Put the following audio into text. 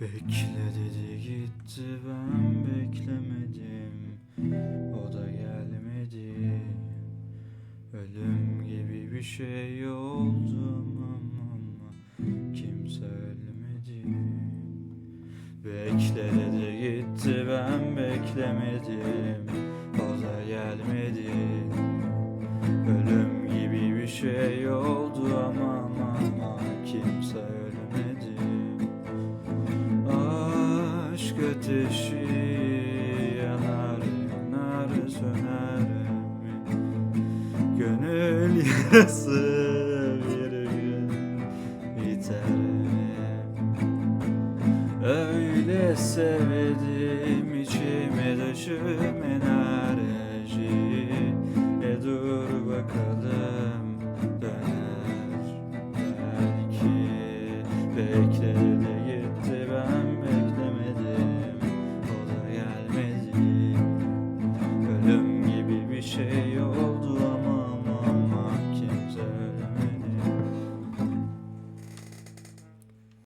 Bekle dedi gitti ben beklemedim. O da gelmedi. Ölüm gibi bir şey oldu ama Kimse ölmedi. Bekle dedi gitti ben beklemedim. O da gelmedi. Ölüm gibi bir şey oldu ama ateşi yanar yanar söner mi? Gönül yarası bir gün biter mi? Öyle sevdim içime döşüm enerji E dur bakalım döner belki Bekledi Mateo.